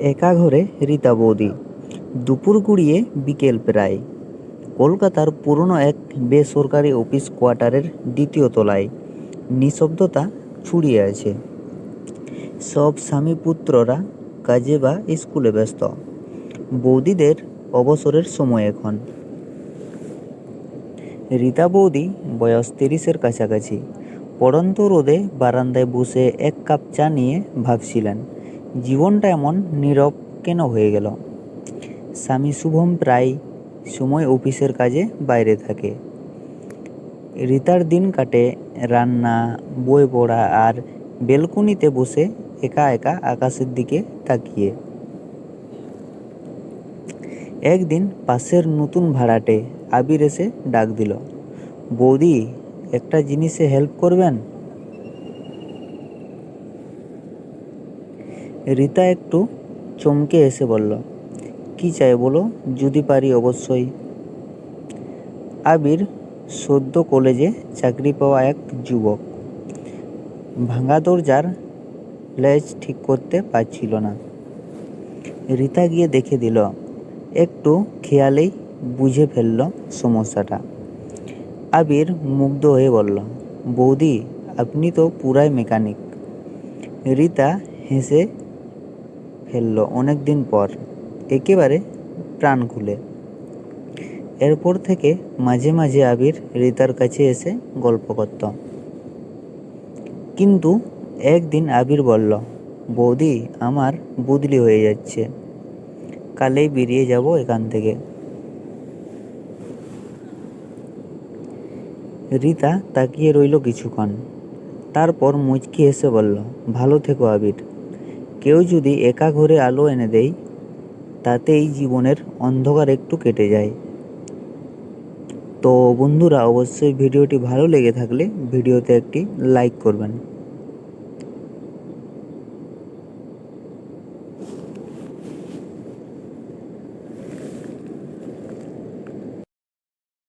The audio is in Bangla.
একা ঘরে রীতা বৌদি। দুপুর গুড়িয়ে বিকেল প্রায়। কলকাতার পুরনো এক বেসরকারি অফিস কোয়ার্টারের দ্বিতীয় তলায় নিঃশব্দতা ছড়িয়ে আছে। সব স্বামী পুত্ররা কাজে বা স্কুলে ব্যস্ত। বৌদিদের অবসরের সময় এখন। রীতা বৌদি বয়স তিরিশের কাছাকাছি। পড়ন্ত রোদে বারান্দায় বসে এক কাপ চা নিয়ে ভাবছিলেন জীবনটা এমন নীরব কেন হয়ে গেল? স্বামী শুভম প্রায় সময় অফিসের কাজে বাইরে থাকে। রীতার দিন কাটে, রান্না, বই পড়া আর বেলকুনিতে বসে একা একা আকাশের দিকে তাকিয়ে। একদিন পাশের নতুন ভাড়াটে আবির এসে ডাক দিল, বৌদি, একটা জিনিসে হেল্প করবেন? রীতা একটু চমকে এসে বলল, কি চাই বলো? যদি পারি অবশ্যই। আবির সদ্য কলেজে চাকরি পাওয়া এক যুবক। ভাঙা দরজার লেজ ঠিক করতে পারছিল না। রীতা গিয়ে দেখে দিল, একটু খেয়ালেই বুঝে ফেলল সমস্যাটা। আবির মুগ্ধ হয়ে বলল, বৌদি, আপনি তো পুরাই মেকানিক। রীতা হেসে ফেলল অনেক দিন পর একেবারে প্রাণ খুলে। এরপর থেকে মাঝে মাঝে আবির রিতার কাছে এসে গল্প করত। কিন্তু একদিন আবির বলল, বৌদি, আমার বদলি হয়ে যাচ্ছে। কালেই বেরিয়ে যাব এখান থেকে। রিতা তাকিয়ে রইল কিছুক্ষণ। তারপর মুচকি এসে বলল, ভালো থেকো আবির। কেউ যদি একা ঘরে আলো এনে দেয় তাতে এই জীবনের অন্ধকার একটু কেটে যায়। তো বন্ধুরা, অবশ্যই ভিডিওটি ভালো লেগে থাকলে ভিডিওতে একটি লাইক করবেন।